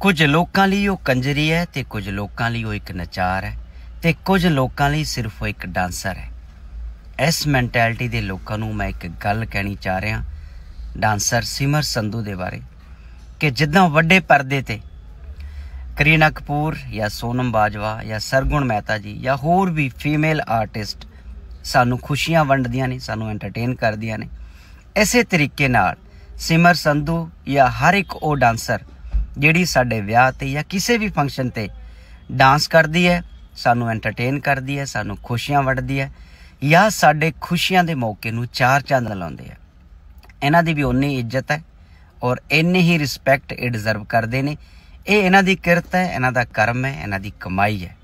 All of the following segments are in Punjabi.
ਕੁਝ ਲੋਕਾਂ ਲਈ ਉਹ ਕੰਜਰੀ ਹੈ ਤੇ ਕੁਝ ਲੋਕਾਂ ਲਈ ਉਹ ਇੱਕ ਨਚਾਰ ਹੈ ਤੇ ਕੁਝ ਲੋਕਾਂ ਲਈ ਸਿਰਫ ਉਹ ਇੱਕ ਡਾਂਸਰ ਹੈ। ਇਸ ਮੈਂਟੈਲਿਟੀ ਦੇ ਲੋਕਾਂ ਨੂੰ ਮੈਂ ਇੱਕ ਗੱਲ ਕਹਿਣੀ ਚਾਹ ਰਿਹਾ ਡਾਂਸਰ ਸਿਮਰ ਸੰਧੂ ਦੇ ਬਾਰੇ ਕਿ ਜਿੱਦਾਂ ਵੱਡੇ ਪਰਦੇ ਤੇ ਕਰੀਨਾ ਕਪੂਰ ਜਾਂ ਸੋਨਮ ਬਾਜਵਾ ਜਾਂ ਸਰਗੁਣ ਮਹਿਤਾ ਜੀ ਜਾਂ ਹੋਰ ਵੀ ਫੀਮੇਲ ਆਰਟਿਸਟ ਸਾਨੂੰ ਖੁਸ਼ੀਆਂ ਵੰਡਦੀਆਂ ਨੇ, ਸਾਨੂੰ ਐਂਟਰਟੇਨ ਕਰਦੀਆਂ ਨੇ। ਇਸੇ ਤਰੀਕੇ ਨਾਲ ਸਿਮਰ ਸੰਧੂ ਜਾਂ ਹਰ ਇੱਕ ਉਹ ਡਾਂਸਰ ਜਿਹੜੀ ਸਾਡੇ ਵਿਆਹ ਤੇ ਜਾਂ ਕਿਸੇ ਵੀ ਫੰਕਸ਼ਨ ਤੇ ਡਾਂਸ ਕਰਦੀ ਹੈ, ਸਾਨੂੰ ਐਂਟਰਟੇਨ ਕਰਦੀ ਹੈ, ਸਾਨੂੰ ਖੁਸ਼ੀਆਂ ਵੰਡਦੀ ਹੈ ਜਾਂ ਸਾਡੇ ਖੁਸ਼ੀਆਂ ਦੇ ਮੌਕੇ ਨੂੰ ਚਾਰ ਚੰਦ ਲਾਉਂਦੇ ਹੈ। ਇਹਨਾਂ ਦੀ ਵੀ ਉਨੀ ਇੱਜ਼ਤ ਹੈ ਔਰ ਇੰਨੀ ਹੀ ਰਿਸਪੈਕਟ ਇਹ ਡਿਜ਼ਰਵ ਕਰਦੇ ਨੇ। ਇਹ ਇਹਨਾਂ ਦੀ ਕਿਰਤ ਹੈ, ਇਹਨਾਂ ਦਾ ਕਰਮ ਹੈ, ਇਹਨਾਂ ਦੀ ਕਮਾਈ ਹੈ।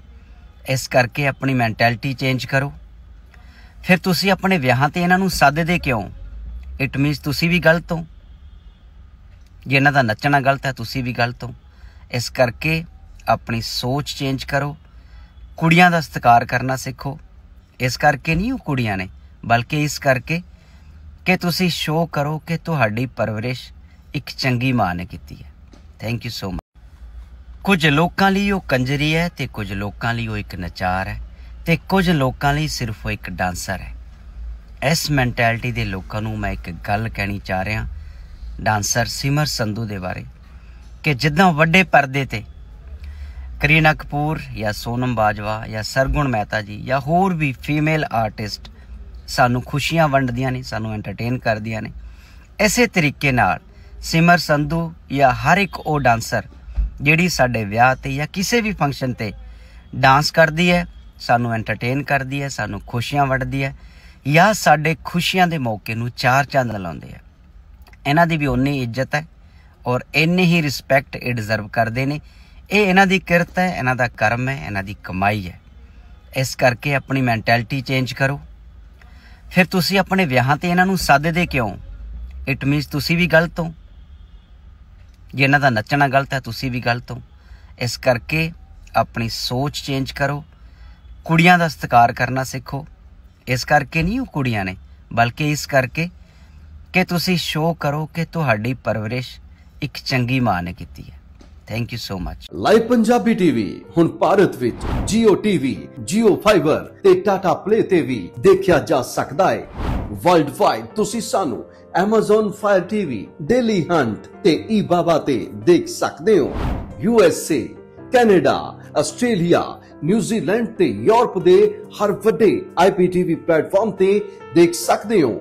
ਇਸ ਕਰਕੇ ਆਪਣੀ ਮੈਂਟੈਲਿਟੀ ਚੇਂਜ ਕਰੋ। ਫਿਰ ਤੁਸੀਂ ਆਪਣੇ ਵਿਆਹਾਂ ਤੇ ਇਹਨਾਂ ਨੂੰ ਸੱਦਦੇ ਕਿਉਂ? ਇਟ ਮੀਨਸ ਤੁਸੀਂ ਵੀ ਗਲਤ ਹੋ। ਜੇ ਇਹਨਾਂ ਦਾ ਨੱਚਣਾ ਗਲਤ ਹੈ, ਤੁਸੀਂ ਵੀ ਗਲਤ ਹੋ। ਇਸ ਕਰਕੇ ਆਪਣੀ ਸੋਚ ਚੇਂਜ ਕਰੋ। ਕੁੜੀਆਂ ਦਾ ਸਤਿਕਾਰ ਕਰਨਾ ਸਿੱਖੋ। ਇਸ ਕਰਕੇ ਨਹੀਂ ਉਹ ਕੁੜੀਆਂ ਨੇ, ਬਲਕਿ ਇਸ ਕਰਕੇ ਕਿ ਤੁਸੀਂ ਸ਼ੋਅ ਕਰੋ ਕਿ ਤੁਹਾਡੀ ਪਰਵਰਿਸ਼ ਇੱਕ ਚੰਗੀ ਮਾਂ ਨੇ ਕੀਤੀ ਹੈ। ਥੈਂਕ ਯੂ ਸੋ ਮਚ ਕੁਝ ਲੋਕਾਂ ਲਈ ਉਹ ਕੰਜਰੀ ਹੈ ਤੇ ਕੁਝ ਲੋਕਾਂ ਲਈ ਉਹ ਇੱਕ ਨਚਾਰ ਹੈ ਤੇ ਕੁਝ ਲੋਕਾਂ ਲਈ ਸਿਰਫ ਉਹ ਇੱਕ ਡਾਂਸਰ ਹੈ। ਇਸ ਮੈਂਟੈਲਿਟੀ ਦੇ ਲੋਕਾਂ ਨੂੰ ਮੈਂ ਇੱਕ ਗੱਲ ਕਹਿਣੀ ਚਾਹ ਰਿਹਾ। ਡਾਂਸਰ ਸਿਮਰ ਸੰਧੂ ਦੇ ਬਾਰੇ ਕਿ ਜਿੱਦਾਂ ਵੱਡੇ ਪਰਦੇ ਤੇ ਕਰੀਨਾ ਕਪੂਰ ਜਾਂ ਸੋਨਮ ਬਾਜਵਾ ਜਾਂ ਸਰਗੁਣ ਮਹਿਤਾ ਜੀ ਜਾਂ ਹੋਰ ਵੀ ਫੀਮੇਲ ਆਰਟਿਸਟ ਸਾਨੂੰ ਖੁਸ਼ੀਆਂ ਵੰਡਦੀਆਂ ਨੇ, ਸਾਨੂੰ ਐਂਟਰਟੇਨ ਕਰਦੀਆਂ ਨੇ। ਇਸੇ ਤਰੀਕੇ ਨਾਲ ਸਿਮਰ ਸੰਧੂ ਜਾਂ ਹਰ ਇੱਕ ਉਹ ਡਾਂਸਰ ਜਿਹੜੀ ਸਾਡੇ ਵਿਆਹ ਤੇ ਜਾਂ ਕਿਸੇ ਵੀ ਫੰਕਸ਼ਨ ਤੇ ਡਾਂਸ ਕਰਦੀ ਹੈ, ਸਾਨੂੰ ਐਂਟਰਟੇਨ ਕਰਦੀ ਹੈ, ਸਾਨੂੰ ਖੁਸ਼ੀਆਂ ਵੰਡਦੀ ਹੈ ਜਾਂ ਸਾਡੇ ਖੁਸ਼ੀਆਂ ਦੇ ਮੌਕੇ ਨੂੰ ਚਾਰ ਚੰਦ ਲਾਉਂਦੇ ਆ ਇਹਨਾਂ ਦੀ ਵੀ ਉਨੀ ਇੱਜ਼ਤ ਹੈ ਔਰ ਇੰਨੀ ਹੀ ਰਿਸਪੈਕਟ ਇਹ ਡਿਜ਼ਰਵ ਕਰਦੇ ਨੇ। ਇਹ ਇਹਨਾਂ ਦੀ ਕਿਰਤ ਹੈ, ਇਹਨਾਂ ਦਾ ਕਰਮ ਹੈ, ਇਹਨਾਂ ਦੀ ਕਮਾਈ ਹੈ। ਇਸ ਕਰਕੇ ਆਪਣੀ ਮੈਂਟੈਲਿਟੀ ਚੇਂਜ ਕਰੋ। ਫਿਰ ਤੁਸੀਂ ਆਪਣੇ ਵਿਆਹਾਂ ਤੇ ਇਹਨਾਂ ਨੂੰ ਸੱਦਦੇ ਕਿਉਂ? ਇਟ ਮੀਨਸ ਤੁਸੀਂ ਵੀ ਗਲਤ ਹੋ। ਜੇ ਇਹਨਾਂ ਦਾ ਨੱਚਣਾ ਗਲਤ ਹੈ, ਤੁਸੀਂ ਵੀ ਗਲਤ ਹੋ। ਇਸ ਕਰਕੇ ਆਪਣੀ ਸੋਚ ਚੇਂਜ ਕਰੋ। ਕੁੜੀਆਂ ਦਾ ਸਤਿਕਾਰ ਕਰਨਾ ਸਿੱਖੋ। ਇਸ ਕਰਕੇ ਨਹੀਂ ਉਹ ਕੁੜੀਆਂ ਨੇ, ਬਲਕਿ ਇਸ ਕਰਕੇ ਕਿ ਤੁਸੀਂ ਸ਼ੋਅ ਕਰੋ ਕਿ ਤੁਹਾਡੀ ਪਰਵਰਿਸ਼ ਇੱਕ ਚੰਗੀ ਮਾਂ ਨੇ ਕੀਤੀ ਹੈ। Thank you so much live Punjabi TV ਹੁਣ ਭਾਰਤ ਵਿੱਚ Jio TV, Jio Fiber ਤੇ Tata Play ਤੇ ਵੀ ਦੇਖਿਆ ਜਾ ਸਕਦਾ ਹੈ। ਵਰਲਡ ਵਾਈਡ ਤੁਸੀਂ ਸਾਨੂੰ Amazon Fire TV, Daily Hunt ਤੇ eBaba ਤੇ ਦੇਖ ਸਕਦੇ ਹੋ। USA, Canada, Australia, New Zealand ਤੇ ਯੂਰਪ ਦੇ ਹਰ ਵੱਡੇ IPTV ਪਲੇਟਫਾਰਮ ਤੇ ਦੇਖ ਸਕਦੇ ਹੋ।